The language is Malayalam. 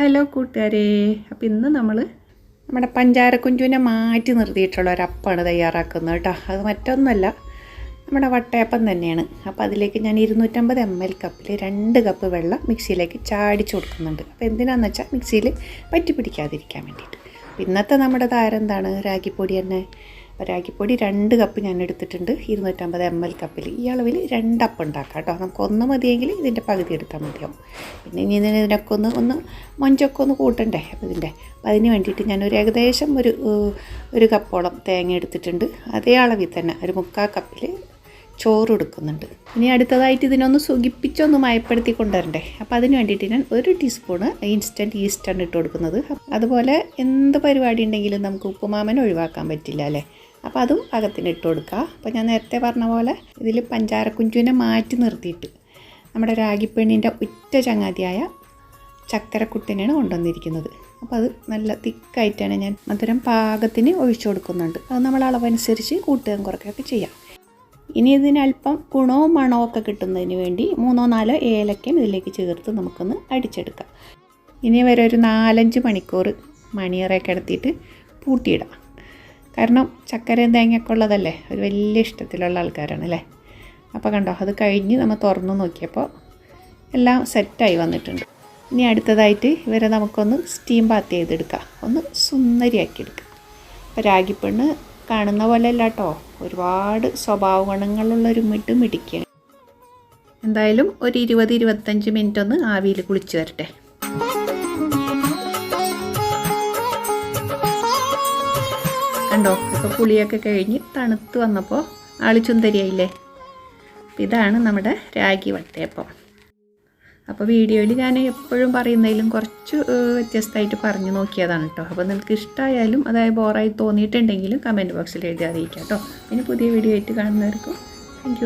ഹലോ കൂട്ടുകാരെ. അപ്പോൾ ഇന്ന് നമ്മൾ നമ്മുടെ പഞ്ചാരക്കുഞ്ചുവിനെ മാറ്റി നിർത്തിയിട്ടുള്ള ഒരു അപ്പാണ് തയ്യാറാക്കുന്നത് കേട്ടോ. അത് മറ്റൊന്നുമല്ല നമ്മുടെ വട്ടയപ്പം തന്നെയാണ്. അപ്പോൾ അതിലേക്ക് ഞാൻ ഇരുന്നൂറ്റമ്പത് എം എൽ കപ്പിൽ രണ്ട് കപ്പ് വെള്ളം മിക്സിയിലേക്ക് ചാടിച്ചു കൊടുക്കുന്നുണ്ട്. അപ്പോൾ എന്തിനാന്ന് വെച്ചാൽ മിക്സിയിൽ പറ്റി പിടിക്കാതിരിക്കാൻ വേണ്ടിയിട്ട്. ഇന്നത്തെ നമ്മുടെ താരം എന്താണ്? രാഗിപ്പൊടി തന്നെ. അപ്പോൾ രാഗിപ്പൊടി രണ്ട് കപ്പ് ഞാൻ എടുത്തിട്ടുണ്ട് ഇരുന്നൂറ്റമ്പത് എം എൽ കപ്പിൽ ഈ അളവിൽ രണ്ടപ്പം ഉണ്ടാക്കാം കേട്ടോ നമുക്ക് ഒന്ന് മതിയെങ്കിൽ ഇതിന്റെ പകുതി എടുത്താൽ മതിയാവും. പിന്നെ ഇനി ഇതിന് ഇതിനൊക്കെ ഒന്ന് ഒന്ന് മൊഞ്ചൊക്കെ ഒന്ന് കൂട്ടണ്ടേ? അപ്പോൾ ഇതിന്റെ അപ്പോൾ അതിന് വേണ്ടിയിട്ട് ഞാനൊരു ഏകദേശം ഒരു ഒരു കപ്പോളം തേങ്ങ എടുത്തിട്ടുണ്ട്. അതേ അളവിൽ തന്നെ ഒരു മുക്കാൽ കപ്പിൽ ചോറ് എടുക്കുന്നുണ്ട്. ഇനി അടുത്തതായിട്ട് ഇതിനൊന്ന് സുഖിപ്പിച്ചൊന്ന് മയപ്പെടുത്തി കൊണ്ടുവരണ്ടേ? അപ്പോൾ അതിന് വേണ്ടിയിട്ട് ഞാൻ ഒരു ടീസ്പൂണ് ഇൻസ്റ്റന്റ് ഈസ്റ്റാണ് ഇട്ട് കൊടുക്കുന്നത്. അതുപോലെ എന്ത് പരിപാടി ഉണ്ടെങ്കിലും നമുക്ക് ഉപ്പുമാമൻ ഒഴിവാക്കാൻ പറ്റില്ല അല്ലേ? അപ്പോൾ അതും പാകത്തിന് ഇട്ട് കൊടുക്കുക. അപ്പോൾ ഞാൻ നേരത്തെ പറഞ്ഞ പോലെ ഇതിൽ പഞ്ചാരക്കുഞ്ചുവിനെ മാറ്റി നിർത്തിയിട്ട് നമ്മുടെ രാഗിപ്പെണ്ണിന്റെ ഉറ്റ ചങ്ങാതിയായ ചക്കരക്കുട്ടിനെയാണ് കൊണ്ടുവന്നിരിക്കുന്നത്. അപ്പോൾ അത് നല്ല തിക്കായിട്ടാണ് ഞാൻ മധുരം പാകത്തിന് ഒഴിച്ചു കൊടുക്കുന്നുണ്ട്. അത് നമ്മൾ അളവനുസരിച്ച് കൂട്ടുകയും കുറയ്ക്കുകയൊക്കെ ചെയ്യാം. ഇനി ഇതിന് അല്പം ഗുണവും മണവും ഒക്കെ കിട്ടുന്നതിന് വേണ്ടി മൂന്നോ നാലോ ഏലക്കയും ഇതിലേക്ക് ചേർത്ത് നമുക്കൊന്ന് അടിച്ചെടുക്കാം. ഇനി വരെ ഒരു നാലഞ്ച് മണിക്കൂർ മണിയറയൊക്കെ എടുത്തിട്ട് പൂട്ടിയിടാം. കാരണം ചക്കരയും തേങ്ങയൊക്കെ ഉള്ളതല്ലേ? ഒരു വലിയ ഇഷ്ടത്തിലുള്ള ആൾക്കാരാണ് അല്ലേ? അപ്പോൾ കണ്ടോ അത് കഴിഞ്ഞ് നമ്മൾ തുറന്നു നോക്കിയപ്പോൾ എല്ലാം സെറ്റായി വന്നിട്ടുണ്ട്. ഇനി അടുത്തതായിട്ട് ഇവരെ നമുക്കൊന്ന് സ്റ്റീം ബാത്ത് ചെയ്തെടുക്കാം. ഒന്ന് സുന്ദരിയാക്കി എടുക്കാം. അപ്പോൾ രാഗിപ്പെണ്ണ് കാണുന്ന പോലെ അല്ല കേട്ടോ. ഒരുപാട് സ്വഭാവ ഗുണങ്ങളുള്ള ഒരു മിട്ട് മിടിക്കുകയാണ് എന്തായാലും ഒരു ഇരുപത് ഇരുപത്തഞ്ച് മിനിറ്റ് ഒന്ന് ആവിയിൽ കുളിച്ച് വരട്ടെ. കണ്ടോ? ഇപ്പോൾ പുളിയൊക്കെ കഴിഞ്ഞ് തണുത്ത് വന്നപ്പോൾ ആളിച്ചുന്തരിയായില്ലേ? ഇതാണ് നമ്മുടെ രാഗി വട്ടയപ്പം. അപ്പോൾ വീഡിയോയിൽ ഞാൻ എപ്പോഴും പറയുന്നതിലും കുറച്ച് വ്യത്യസ്തമായിട്ട് പറഞ്ഞു നോക്കിയതാണ് കേട്ടോ. അപ്പോൾ നിങ്ങൾക്ക് ഇഷ്ടമായാലും അതായത് ബോറായി തോന്നിയിട്ടുണ്ടെങ്കിലും കമന്റ് ബോക്സിൽ എഴുതി അറിയിക്കാം കേട്ടോ. ഇനി പുതിയ വീഡിയോ ആയിട്ട് കാണുന്നവർക്കും താങ്ക്